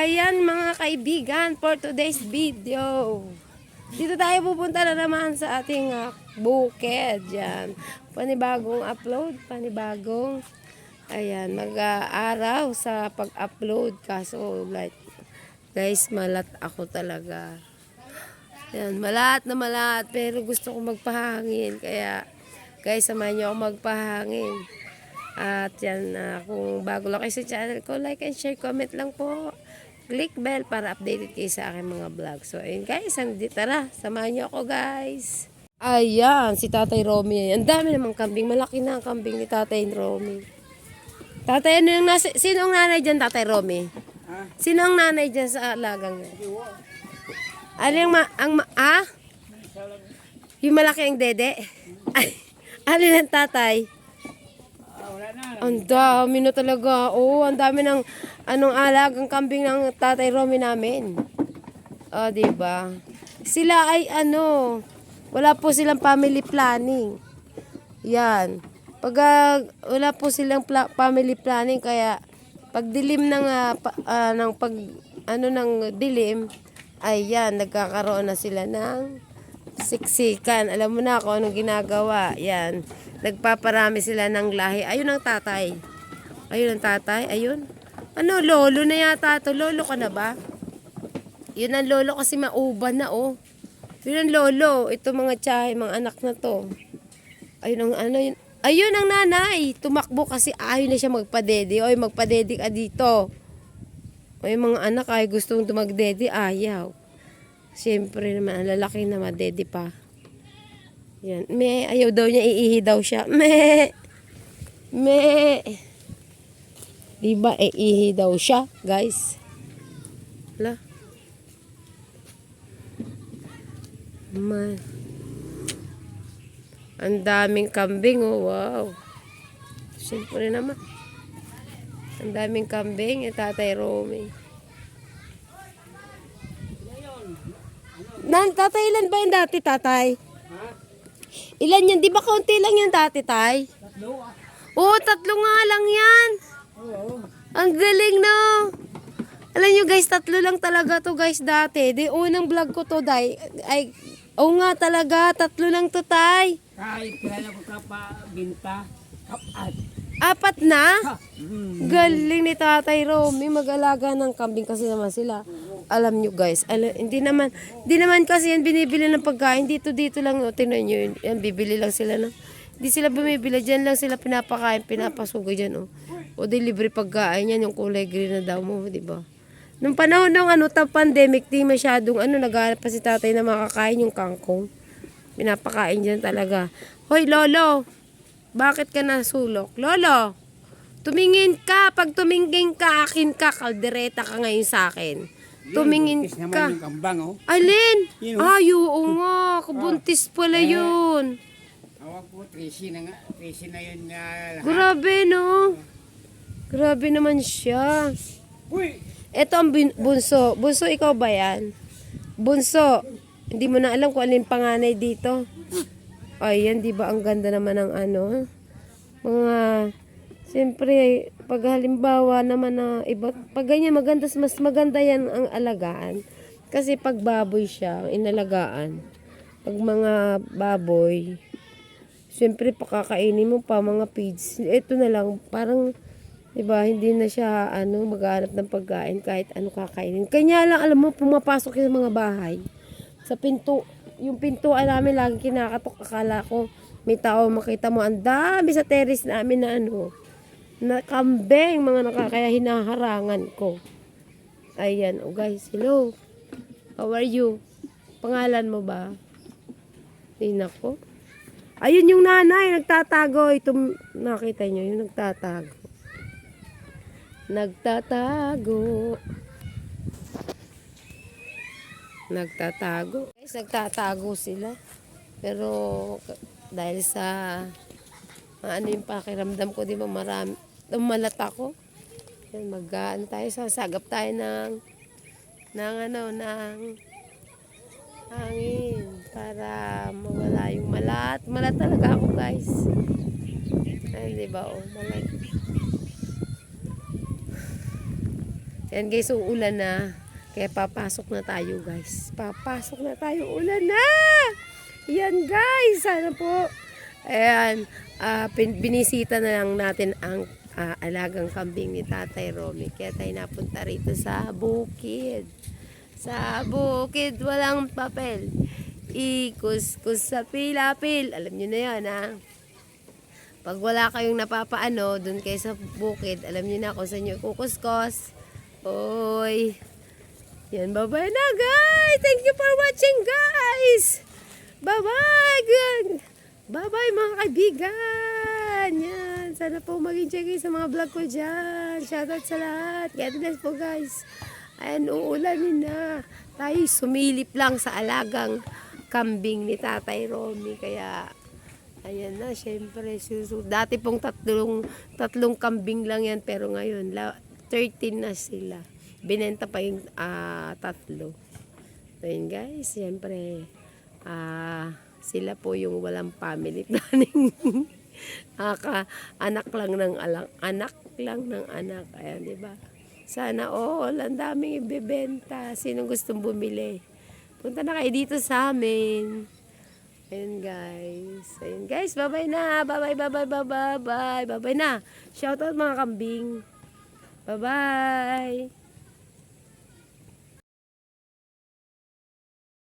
Ayan mga kaibigan for today's video. Dito tayo pupunta na naman sa ating ah, bukid. Yan. Panibagong upload, panibagong ayan, mag-aaraw sa pag-upload. Kaso like, guys, malat ako talaga. Yan, malat na malat. Pero gusto ko magpahangin. Kaya, guys, samahan niyo ako magpahangin. At yan, ah, kung bago lang kayo sa channel ko, like and share, comment lang po. Click bell para updated kayo sa aking mga vlog. So, ayun guys, hindi tara, samahan niyo ako guys. Ayan, si Tatay Romy. Ang dami namang kambing. Malaki na ang kambing ni Tatay Romy. Tatay, ano yung nasa, sino ang nanay dyan, Tatay Romy? Sino ang nanay dyan sa alagang yan? Ano yung ma, ang ma, ah? Yung malaki ang dede? Ay, ano ng tatay? Ang dami na talaga. Oo, ang dami ng anong alagang kambing ng tatay Romy namin. O, di ba? Sila ay ano, wala po silang family planning. Yan. Pag ah, wala po silang pla- family planning kaya pag dilim ng ah, pa- ah, ng pag ano ng dilim ay yan nagkakaroon na sila ng siksikan. Alam mo na kung anong ginagawa. Yan. Nagpaparami sila ng lahi. Ayun ang tatay. Ayun ang tatay. Ayun. Ano, lolo na yata to. Lolo ka na ba? Yun ang lolo kasi mauban na oh. Yun ang lolo. Ito mga tiyahe, mga anak na to. Ayun ang ano yun. Ayun ang nanay. Tumakbo kasi ayaw na siya magpadede. Oy, magpadede ka dito. May mga anak ay gustong tumagdede, ayaw. Siyempre naman, lalaki na madede pa. Yan. Me, ayaw daw niya, iihi daw siya. Me, me. Diba, iihi daw siya, guys. Hala. Man. Ang daming kambing, oh, wow. Siyempre naman. Ang daming kambing, yung tatay Romy. Nan, tatay, ilan ba yung dati, tatay? Ilan yan? Di ba kaunti lang yan dati, tay? Tatlo ah. Oo, tatlo nga lang yan. Oo. Ang galing, no? Alam nyo, guys, tatlo lang talaga to, guys, dati. Di, unang vlog ko to, day. Ay, oo nga talaga, tatlo lang to, tay. Kahit kaya ko ka pa binta. Kapat. Apat na? Ha. Hmm. Galing ni Tatay Romy mag-alaga ng kambing kasi naman sila. Alam nyo guys, ala, hindi naman hindi naman kasi yan binibili ng pagkain dito dito lang o tingnan nyo yun. Yan bibili lang sila ng hindi sila bumibili diyan lang sila pinapakain, pinapasugo diyan oh. O delivery pagkain yan yung kulay green na daw mo, di ba? Nung panahon ng ano ta pandemic, di masyadong ano naghanap pa si tatay na makakain yung kangkong. Pinapakain diyan talaga. Hoy lolo, bakit ka nasulok? Lolo, tumingin ka. Pag tumingin ka, akin ka. Kaldereta ka ngayon sa akin. Tumingin Buntis naman ka. yung kambang oh. Alin? Yun, oh. Ay, oo nga. Kabuntis pala yun. Awak po, Tracy na nga. Tracy na yun nga lahat. Grabe, no? Grabe naman siya. Uy! Ito ang bin- bunso. Bunso, ikaw ba yan? Bunso. Hindi mo na alam kung alin panganay dito. Ayan, di ba ang ganda naman ng ano? Mga, siyempre, pag halimbawa naman na iba, pag ganyan maganda, mas maganda yan ang alagaan. Kasi pag baboy siya, inalagaan. Pag mga baboy, siyempre pakakainin mo pa mga feeds. Ito na lang, parang, di ba, hindi na siya, ano, maghanap ng pagkain kahit ano kakainin. Kanya lang, alam mo, pumapasok yung mga bahay. Sa pinto, yung pintuan namin lagi kinakatok. Akala ko, may tao makita mo. Ang dami sa terrace namin na ano, na kambing, mga nakakaya hinaharangan ko. Ayan, oh guys, hello. How are you? Pangalan mo ba? Ay, nako. Ayun yung nanay, nagtatago. Ito, nakita nyo, yung nagtatago. Nagtatago. Nagtatago. Guys, nagtatago sila. Pero, dahil sa, ano yung pakiramdam ko, di ba marami, umalat ako. Yan, mag, ano tayo, sasagap tayo ng, ng ano, ng, hangin para mawala yung malat. Malat talaga ako, guys. Ay, di ba, oh, malat. Yan guys, uulan na. Kaya papasok na tayo guys. Papasok na tayo. Ulan na! Yan guys, sana po. Ayan, pin- binisita na lang natin ang ah, alagang kambing ni Tatay Romy. Kaya tayo napunta rito sa bukid. Sa bukid, walang papel. Ikus-kus sa pilapil. Alam nyo na yan, ha? Pag wala kayong napapaano, dun kayo sa bukid, alam niyo na kung saan nyo kukuskos. Oy. Yan, bye-bye na, guys! Thank you for watching, guys! Bye-bye! Bye-bye, mga kaibigan! Sana po mag-enjoy kayo sa mga vlog ko dyan. Shoutout sa lahat. God bless po, guys. Ayan, uulanin na. Tayo sumilip lang sa alagang kambing ni Tatay Romy. Kaya, Ayan na, syempre. Dati pong tatlong, tatlong kambing lang yan, pero ngayon, la, 13 na sila. Binenta pa yung ah, tatlo. Ayun guys, syempre, ah, sila po yung walang family planning. Aka, anak lang ng alang, anak lang ng anak. Ayan, di ba? Sana all, ang daming ibebenta. Sinong gustong bumili? Punta na kayo dito sa amin. Ayun guys. Ayun guys, bye-bye na. Bye-bye, bye-bye, bye-bye, bye. Bye-bye na. Shoutout mga kambing. Bye-bye.